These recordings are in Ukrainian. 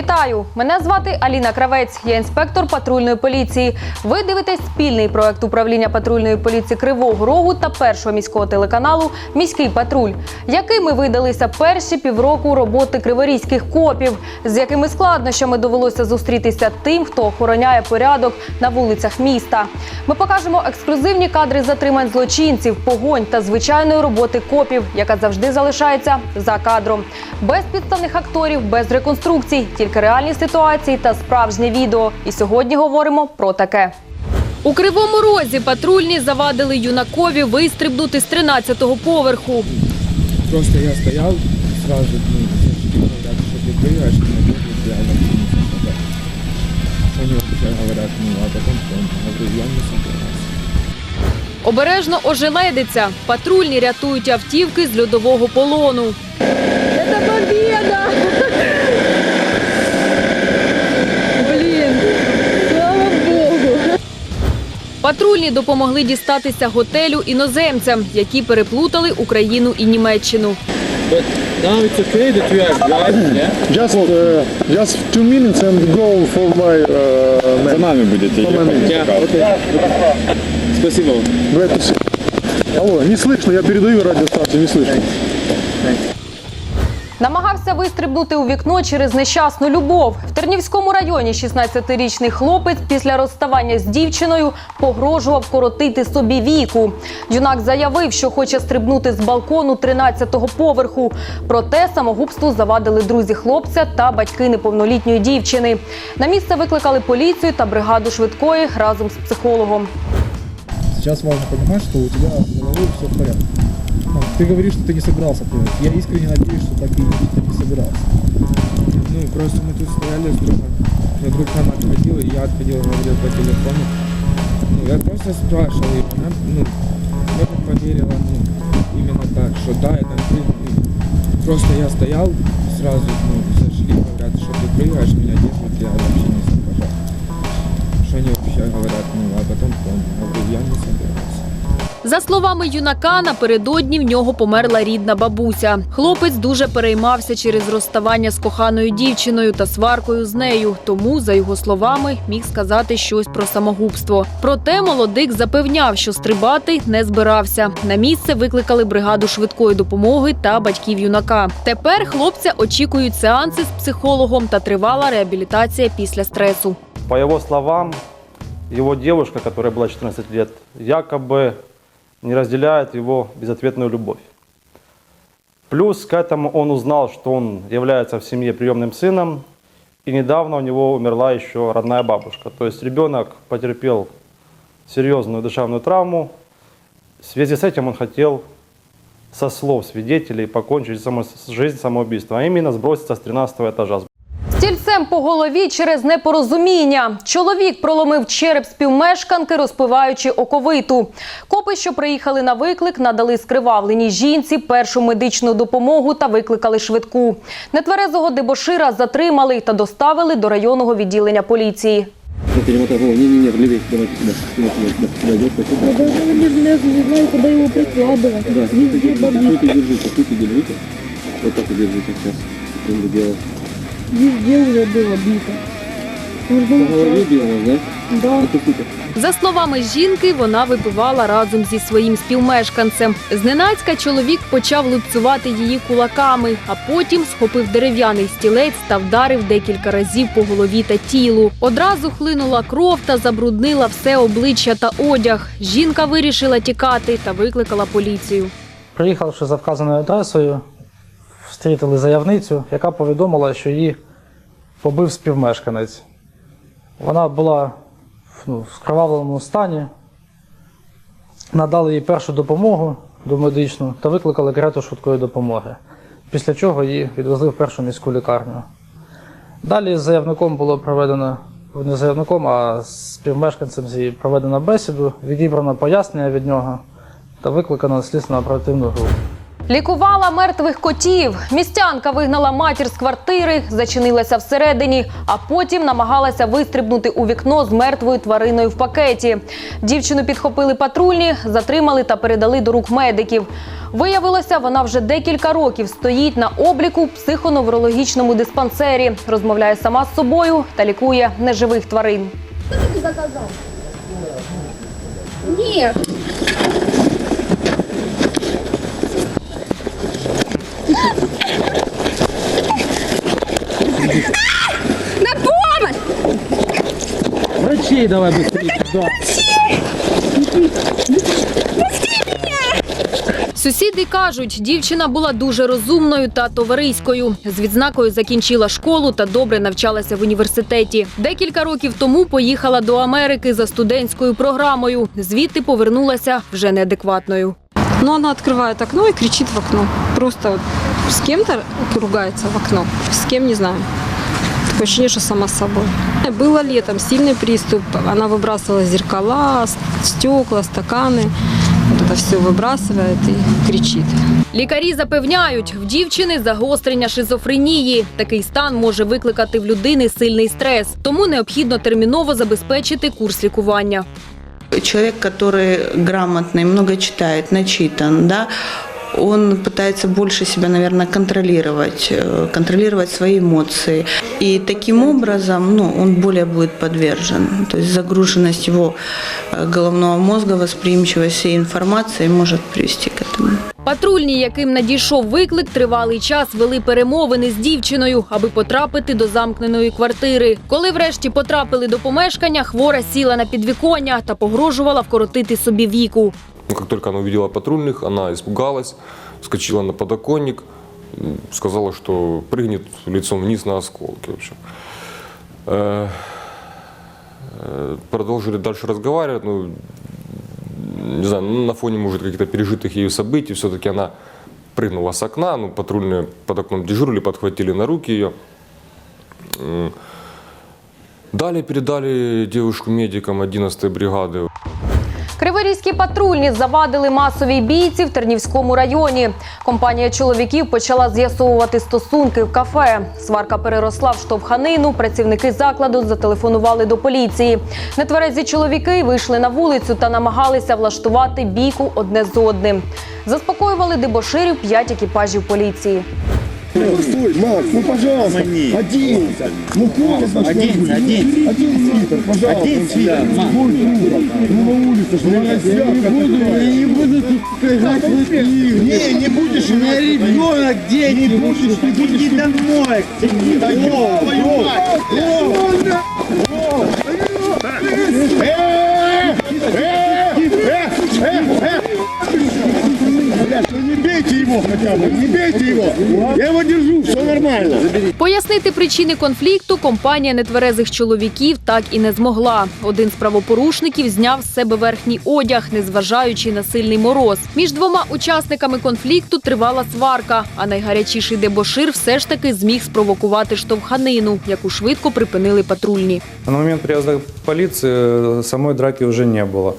Вітаю! Мене звати Аліна Кравець. Я інспектор патрульної поліції. Ви дивитесь спільний проект управління патрульної поліції Кривого Рогу та першого міського телеканалу Міський патруль, якими видалися перші півроку роботи криворізьких копів, з якими складнощами довелося зустрітися тим, хто охороняє порядок на вулицях міста. Ми покажемо ексклюзивні кадри затримань злочинців, погонь та звичайної роботи копів, яка завжди залишається за кадром. Без підставних акторів, без реконструкцій, тільки реальні ситуації та справжнє відео. І сьогодні говоримо про таке. У кривому розі патрульні завадили юнакові вистрибнути з 13-го поверху. Просто я стоял сразу, ну, все говорят, что ты прыгаешь, ты надежда реально не Что они вообще говорят, ну, а потом что? Я говорю, я не собираюсь. Обережно ожеледиться. Патрульні рятують автівки з льодового полону. Це побіда! Патрульні допомогли дістатися готелю іноземцям, які переплутали Україну і Німеччину. But now it's okay that you are driving, yeah? Just, uh, just two minutes and go for my uh, За нами будете ехать. Okay. Спасибо. Алло, не слышно, я передаю радиостанцию, не слышно. Намагався вистрибнути у вікно через нещасну любов. В Тернівському районі 16-річний хлопець після розставання з дівчиною погрожував коротити собі віку. Юнак заявив, що хоче стрибнути з балкону 13-го поверху. Проте самогубству завадили друзі хлопця та батьки неповнолітньої дівчини. На місце викликали поліцію та бригаду швидкої разом з психологом. Сейчас важно понимать, что у тебя с головой все в порядке. Ну, Ты говоришь, что ты не собирался прыгать. Я искренне надеюсь, что так и ты не собирался. Ну, просто мы тут стояли с другом. Мой друг нам отходил, и я отходил, говорил по телефону. Ну, я просто спрашивал, и она, ну, тоже поверила, ну, именно так, что да, это ну, Просто я стоял сразу, ну, зашли, говорят, что ты прыгаешь, меня держат, я вообще не соображал. Что они вообще говорят, ну, а потом понял, я я не собирался. За словами юнака, напередодні в нього померла рідна бабуся. Хлопець дуже переймався через розставання з коханою дівчиною та сваркою з нею. Тому, за його словами, міг сказати щось про самогубство. Проте молодик запевняв, що стрибати не збирався. На місце викликали бригаду швидкої допомоги та батьків юнака. Тепер хлопця очікують сеанси з психологом та тривала реабілітація після стресу. По его словам, его девушка, которая была 14 лет, якобы не разделяет его безответную любовь. Плюс к этому он узнал, что он является в семье приемным сыном, и недавно у него умерла еще родная бабушка. То есть ребенок потерпел серьезную душевную травму. В связи с этим он хотел, со слов свидетелей, покончить жизнь самоубийством, а именно сброситься с 13 этажа. Стільцем по голові через непорозуміння. Чоловік проломив череп співмешканки, розпиваючи оковиту. Копи, що приїхали на виклик, надали скривавленій жінці першу медичну допомогу та викликали швидку. Нетверезого дебошира затримали та доставили до районного відділення поліції. Стойте, держите, стойте, держите. Вот так держите сейчас. Везде уже было бито. Да. За словами жінки, вона випивала разом зі своїм співмешканцем. Зненацька чоловік почав лупцювати її кулаками, а потім схопив дерев'яний стілець та вдарив декілька разів по голові та тілу. Одразу хлинула кров та забруднила все обличчя та одяг. Жінка вирішила тікати та викликала поліцію. Приїхавши за вказаною адресою, встрітили заявницю, яка повідомила, що її побив співмешканець. Вона була ну, в скривавленому стані, надали їй першу допомогу домедичну та викликали карету швидкої допомоги, після чого її відвезли в першу міську лікарню. Далі з заявником було проведено, не заявником, а з співмешканцем з її проведено бесіду, відібрано пояснення від нього та викликано слідственно оперативну групу. Лікувала мертвих котів. Містянка вигнала матір з квартири, зачинилася всередині, а потім намагалася вистрибнути у вікно з мертвою твариною в пакеті. Дівчину підхопили патрульні, затримали та передали до рук медиків. Виявилося, вона вже декілька років стоїть на обліку в психоневрологічному диспансері, розмовляє сама з собою та лікує неживих тварин. Нет. Врачей давай быстрее. Да. Сусіди кажуть, дівчина була дуже розумною та товариською. З відзнакою закінчила школу та добре навчалася в університеті. Декілька років тому поїхала до Америки за студентською програмою. Звідти повернулася вже неадекватною. Но она открывает окно и кричит в окно. Просто с кем-то ругается в окно, с кем не знаю. Такое ощущение, что сама с собой. Было летом сильный приступ. Она выбрасывала зеркала, с- стекла, стаканы. Вот это все выбрасывает и кричит. Лікарі запевняють, в дівчини загострення шизофренії. Такий стан може викликати в людини сильний стрес, тому необхідно терміново забезпечити курс лікування. человек, который грамотный, много читает, начитан, да, он пытается больше себя, наверное, контролировать, э, контролировать свои эмоции. И таким образом ну, он более будет подвержен. То есть загруженность его э, головного мозга, восприимчивость всей информации может привести к этому. Патрульні, яким надійшов виклик, тривалий час вели перемовини з дівчиною, аби потрапити до замкненої квартири. Коли врешті потрапили до помешкання, хвора сіла на підвіконня та погрожувала вкоротити собі віку. Как только она увидела патрульных, она испугалась, вскочила на подоконник, сказала, что прыгнет лицом вниз на осколки. В общем. Э, э, Продолжили дальше разговаривать. Ну, не знаю, ну, на фоне, может, каких-то пережитых ею событий, все-таки она прыгнула с окна, ну, патрульные под окном дежурили, подхватили на руки ее. Далее передали девушку медикам 11-й бригады. Криворізькі патрульні завадили масовій бійці в Тернівському районі. Компанія чоловіків почала з'ясовувати стосунки в кафе. Сварка переросла в штовханину. Працівники закладу зателефонували до поліції. Нетверезі чоловіки вийшли на вулицю та намагалися влаштувати бійку одне з одним. Заспокоювали дебоширів п'ять екіпажів поліції. Стой, Макс, ну пожалуйста, оденься. Ну холодно, что Оденься, оденься. Один. Свитер, пожалуйста. Один свитер, Ну на улице, что я не буду, я не буду тут сказать Не, не будешь, у меня ребенок, дети, не будешь, ты будешь домой. Иди домой. Блядь, ну не бейте его хотя бы, не бейте его. Я его держу, все нормально. Пояснити причини конфлікту компанія нетверезих чоловіків так і не змогла. Один з правопорушників зняв з себе верхній одяг, незважаючи на сильний мороз. Між двома учасниками конфлікту тривала сварка, а найгарячіший дебошир все ж таки зміг спровокувати штовханину, яку швидко припинили патрульні. На момент приезда полиции э, самой драки уже не было.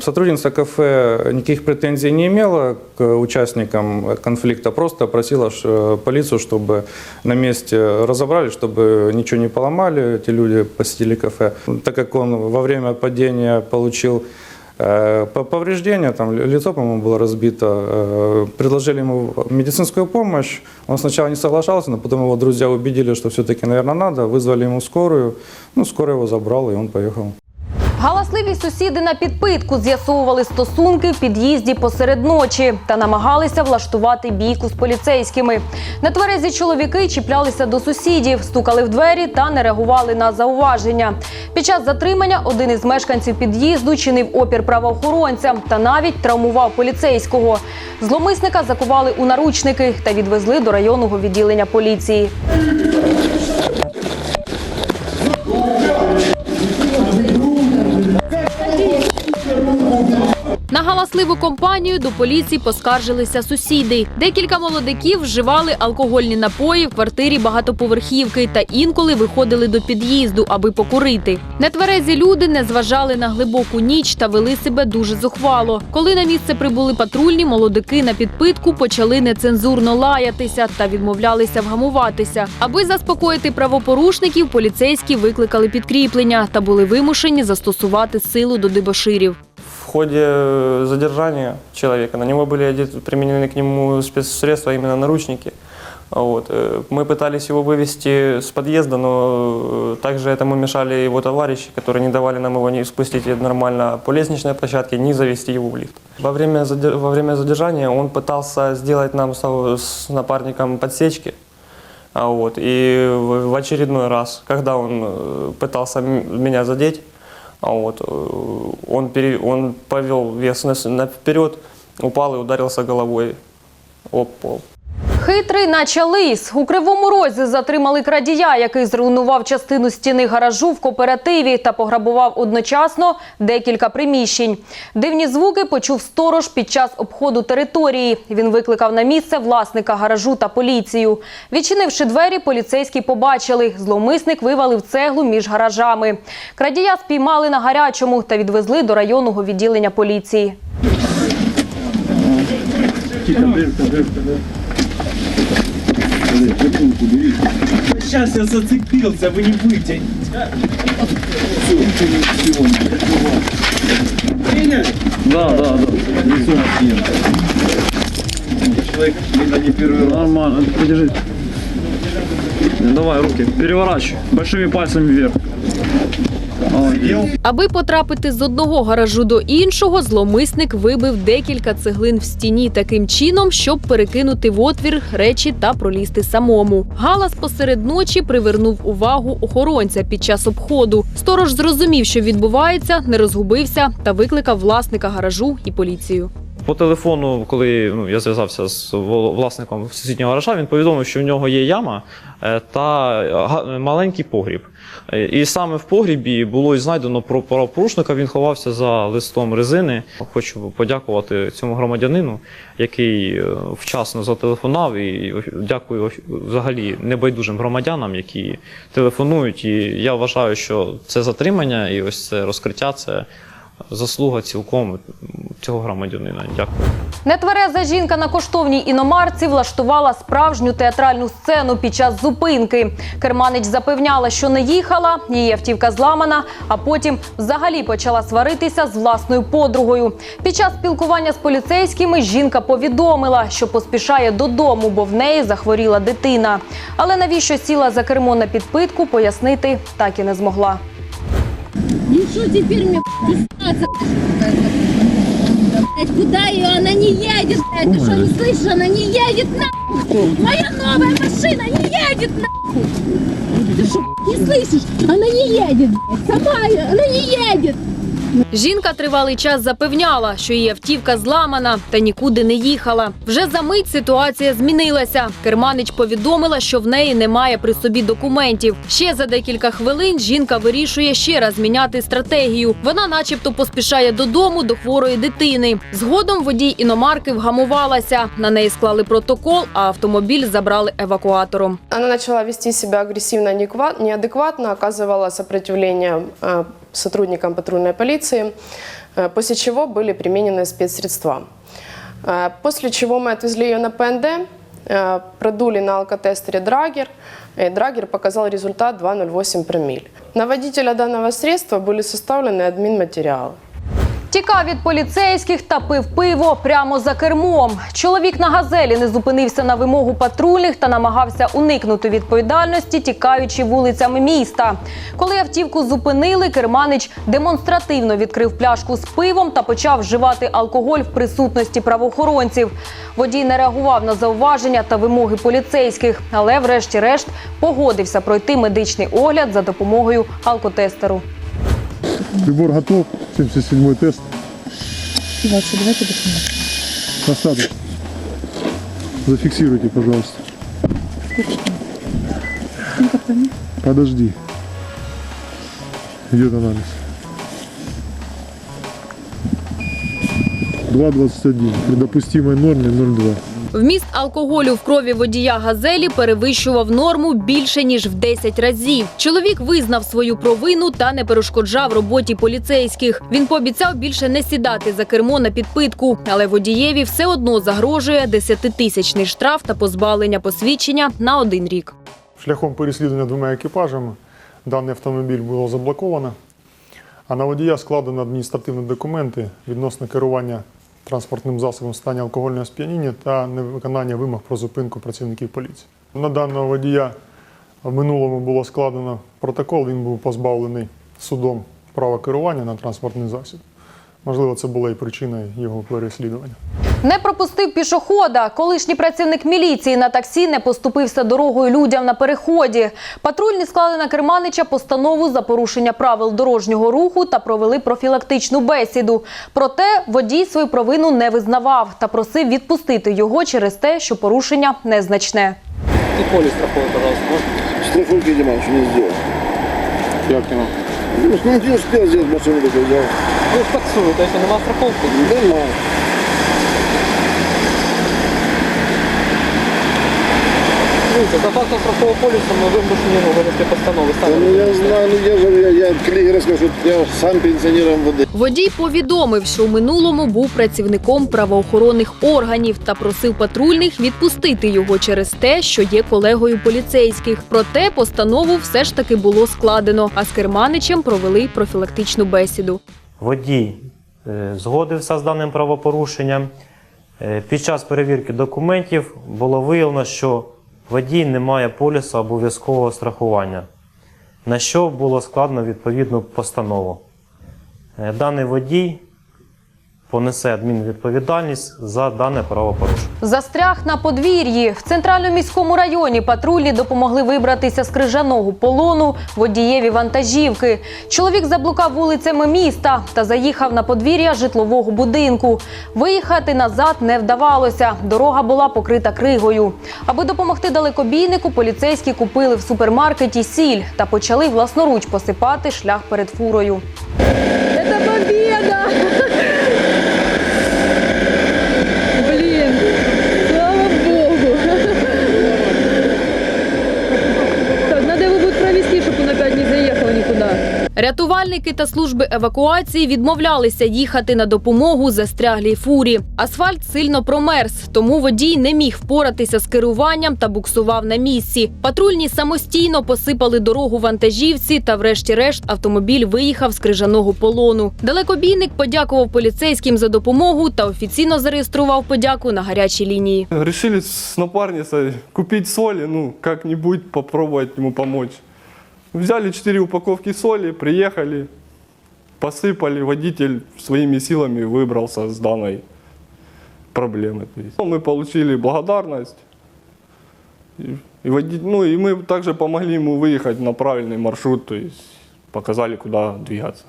Э, Сотрудница кафе никаких претензий не имела к участникам конфликта, просто просила ш- полицию, чтобы на месте разобрали, чтобы ничего не поломали, эти люди посетили кафе. Так как он во время падения получил э, по- повреждения, там ли- лицо, по-моему, было разбито, э, предложили ему медицинскую помощь. Он сначала не соглашался, но потом его друзья убедили, что все-таки, наверное, надо, вызвали ему скорую. Ну, скорая его забрала, и он поехал. Галасливі сусіди на підпитку з'ясовували стосунки в під'їзді посеред ночі та намагалися влаштувати бійку з поліцейськими. Нетверезі чоловіки чіплялися до сусідів, стукали в двері та не реагували на зауваження. Під час затримання один із мешканців під'їзду чинив опір правоохоронцям та навіть травмував поліцейського. Зломисника закували у наручники та відвезли до районного відділення поліції. На галасливу компанію до поліції поскаржилися сусіди. Декілька молодиків вживали алкогольні напої в квартирі багатоповерхівки та інколи виходили до під'їзду, аби покурити. Нетверезі люди не зважали на глибоку ніч та вели себе дуже зухвало. Коли на місце прибули патрульні, молодики на підпитку почали нецензурно лаятися та відмовлялися вгамуватися. Аби заспокоїти правопорушників, поліцейські викликали підкріплення та були вимушені застосувати силу до дебоширів. Ходе э, задержания человека на него были применены к нему спецсредства, именно наручники. Вот. э, Мы пытались его вывести с подъезда, но э, также этому мешали его товарищи, которые не давали нам его не спустить нормально по лестничной площадке, не завести его в лифт. Во время, задер- во время задержания он пытался сделать нам с, напарником подсечки. А вот, и в очередной раз, когда он пытался меня задеть, а вот, э, он, пере- он повел вес на, с- на вперед, упал и ударился головой об пол. Хитрий, наче лис. У кривому розі затримали крадія, який зруйнував частину стіни гаражу в кооперативі та пограбував одночасно декілька приміщень. Дивні звуки почув сторож під час обходу території. Він викликав на місце власника гаражу та поліцію. Відчинивши двері, поліцейські побачили. Зловмисник вивалив цеглу між гаражами. Крадія спіймали на гарячому та відвезли до районного відділення поліції. Сейчас я зацепился, вы не вытянете. Приняли? Да, да, да. Человек, видно, не первый раз. Нормально, подержи. Давай руки, переворачивай. Большими пальцами вверх. Аби потрапити з одного гаражу до іншого, зломисник вибив декілька цеглин в стіні таким чином, щоб перекинути в отвір речі та пролізти самому. Галас посеред ночі привернув увагу охоронця під час обходу. Сторож зрозумів, що відбувається, не розгубився та викликав власника гаражу і поліцію. По телефону, коли ну, я зв'язався з власником сусіднього гаража, він повідомив, що в нього є яма е, та маленький погріб. Е, І саме в погрібі було і знайдено про правопорушника. Він ховався за листом резини. Хочу подякувати цьому громадянину, який е, вчасно зателефонував. І дякую взагалі небайдужим громадянам, які телефонують. І я вважаю, що це затримання і ось це розкриття це заслуга цілком цього громадянина. Дякую. Нетвереза жінка на коштовній іномарці влаштувала справжню театральну сцену під час зупинки. Керманич запевняла, що не їхала, її автівка зламана, а потім взагалі почала сваритися з власною подругою. Під час спілкування з поліцейськими жінка повідомила, що поспішає додому, бо в неї захворіла дитина. Але навіщо сіла за кермо на підпитку, пояснити так і не змогла. И что теперь мне дистанция? Блядь, куда ее? Она не едет, блядь. Ты что, не слышишь? Она не едет нахуй. Моя новая машина не едет нахуй. Ты что, не слышишь? Она не едет, блядь. Сама она не едет. Жінка тривалий час запевняла, що її автівка зламана та нікуди не їхала. Вже за мить ситуація змінилася. Керманич повідомила, що в неї немає при собі документів. Ще за декілька хвилин жінка вирішує ще раз міняти стратегію. Вона, начебто, поспішає додому до хворої дитини. Згодом водій іномарки вгамувалася. На неї склали протокол, а автомобіль забрали евакуатором. Она начала вести себя агрессивно, неадекват- неадекватно, оказывала сопротивление э, сотрудникам патрульной полиции, э, после чего были применены спецсредства. Э, После чего мы отвезли ее на ПНД, э, продули на алкотестере Драгер, и Драгер показал результат 2,08 промилле. На водителя данного средства были составлены админматериалы. Тікав від поліцейських та пив пиво прямо за кермом. Чоловік на газелі не зупинився на вимогу патрульних та намагався уникнути відповідальності, тікаючи вулицями міста. Коли автівку зупинили, керманич демонстративно відкрив пляшку з пивом та почав вживати алкоголь в присутності правоохоронців. Водій не реагував на зауваження та вимоги поліцейських, але, врешті-решт, погодився пройти медичний огляд за допомогою алкотестеру. Прибор готов. 77 тест. Ваши, давайте документы. Осадок. Зафиксируйте, пожалуйста. Подожди. Идет анализ. 2,21. При допустимой норме 0,2. Вміст алкоголю в крові водія газелі перевищував норму більше ніж в 10 разів. Чоловік визнав свою провину та не перешкоджав роботі поліцейських. Він пообіцяв більше не сідати за кермо на підпитку, але водієві все одно загрожує 10-тисячний штраф та позбавлення посвідчення на один рік. Шляхом переслідування двома екіпажами даний автомобіль було заблоковано, а на водія складено адміністративні документи відносно керування транспортним засобом стані алкогольного сп'яніння та невиконання вимог про зупинку працівників поліції. На даного водія в минулому було складено протокол, він був позбавлений судом права керування на транспортний засіб. Можливо, це була і причина його переслідування. Не пропустив пішохода. Колишній працівник міліції на таксі не поступився дорогою людям на переході. Патрульні склали на керманича постанову за порушення правил дорожнього руху та провели профілактичну бесіду. Проте водій свою провину не визнавав та просив відпустити його через те, що порушення незначне. Ты поле страховой, пожалуйста, можно? Страховки нема, что не сделал. Як нема? Ну, ну, не успел сделать машину, только взял. Ви ж таксуєте, якщо нема страховки. Нема. Дивіться, за фактом страхового полісу ми вимушені його винести постанови. Ну, я знаю, ну я же, я, я коллеге расскажу, я сам пенсионер МВД. Водій повідомив, що у минулому був працівником правоохоронних органів та просив патрульних відпустити його через те, що є колегою поліцейських. Проте постанову все ж таки було складено, а з керманичем провели профілактичну бесіду. Водій е, згодився з даним правопорушенням. Е, Під час перевірки документів було виявлено, що водій не має полісу обов'язкового страхування, на що було складно відповідну постанову. Е, Даний водій понесе адмінвідповідальність за дане правопорушення. Застряг на подвір'ї. В центральному міському районі патрульні допомогли вибратися з крижаного полону водієві вантажівки. Чоловік заблукав вулицями міста та заїхав на подвір'я житлового будинку. Виїхати назад не вдавалося. Дорога була покрита кригою. Аби допомогти далекобійнику, поліцейські купили в супермаркеті сіль та почали власноруч посипати шлях перед фурою. Это победа! Рятувальники та служби евакуації відмовлялися їхати на допомогу застряглій фурі. Асфальт сильно промерз, тому водій не міг впоратися з керуванням та буксував на місці. Патрульні самостійно посипали дорогу вантажівці, та, врешті-решт, автомобіль виїхав з крижаного полону. Далекобійник подякував поліцейським за допомогу та офіційно зареєстрував подяку на гарячій лінії. Решили с напарницей купить соли, ну, как-нибудь попробовать ему помочь. Взяли 4 упаковки соли, приехали, посыпали, водитель своими силами выбрался с данной проблемы. То есть. Мы получили благодарность, и, и води- ну, и мы также помогли ему выехать на правильный маршрут, то есть показали, куда двигаться.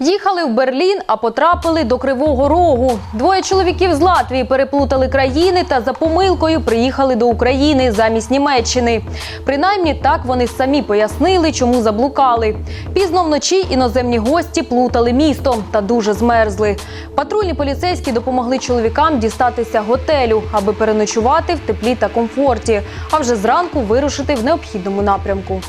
Їхали в Берлін, а потрапили до Кривого Рогу. Двоє чоловіків з Латвії переплутали країни та за помилкою приїхали до України замість Німеччини. Принаймні так вони самі пояснили, чому заблукали. Пізно вночі іноземні гості плутали місто та дуже змерзли. Патрульні поліцейські допомогли чоловікам дістатися готелю, аби переночувати в теплі та комфорті, а вже зранку вирушити в необхідному напрямку.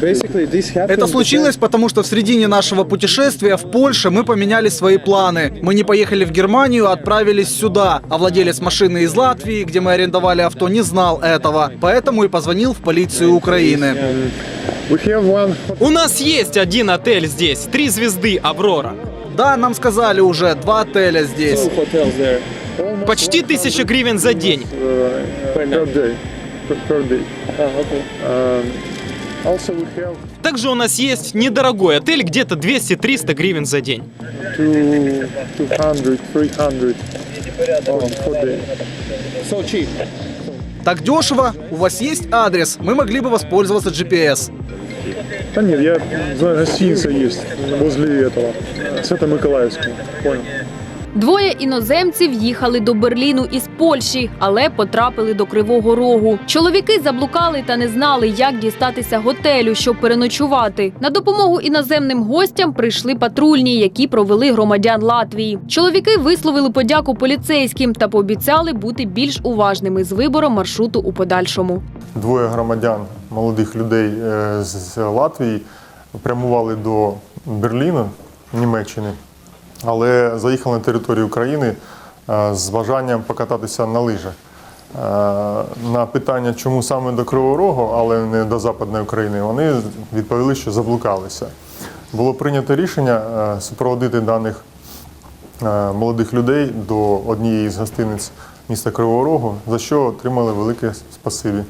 Это случилось потому, что в середине нашего путешествия в Польше мы поменяли свои планы. Мы не поехали в Германию, а отправились сюда. А владелец машины из Латвии, где мы арендовали авто, не знал этого. Поэтому и позвонил в полицию Украины. У нас есть один отель здесь, три звезды «Аврора». Да, нам сказали уже, два отеля здесь. Почти тысяча гривен за день. Также у нас есть недорогой отель, где-то 200-300 гривен за день. Так дешево? У вас есть адрес? Мы могли бы воспользоваться GPS. Да нет, я знаю, гостиница есть возле этого, Свято-Миколаевского, понял. Двоє іноземців їхали до Берліну із Польщі, але потрапили до Кривого Рогу. Чоловіки заблукали та не знали, як дістатися готелю, щоб переночувати. На допомогу іноземним гостям прийшли патрульні, які провели громадян Латвії. Чоловіки висловили подяку поліцейським та пообіцяли бути більш уважними з вибором маршруту у подальшому. Двоє громадян, молодих людей е, з Латвії, прямували до Берліну, Німеччини, але заїхали на територію України е, з бажанням покататися на лижах. Е, На питання, чому саме до Кривого Рогу, але не до Западної України, вони відповіли, що заблукалися. Було прийнято рішення е, супроводити даних молодих людей до однієї з гостиниць міста Кривого Рогу, за що отримали велике спасибі.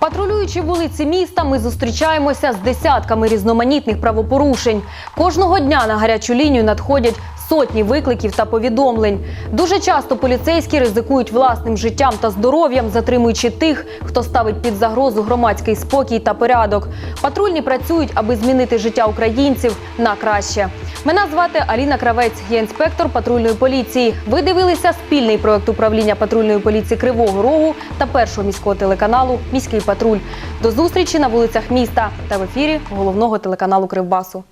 Патрулюючи вулиці міста, ми зустрічаємося з десятками різноманітних правопорушень. Кожного дня на гарячу лінію надходять сотні викликів та повідомлень. Дуже часто поліцейські ризикують власним життям та здоров'ям, затримуючи тих, хто ставить під загрозу громадський спокій та порядок. Патрульні працюють, аби змінити життя українців на краще. Мене звати Аліна Кравець, я інспектор патрульної поліції. Ви дивилися спільний проект управління патрульної поліції Кривого Рогу та першого міського телеканалу Міський патруль. До зустрічі на вулицях міста та в ефірі головного телеканалу Кривбасу.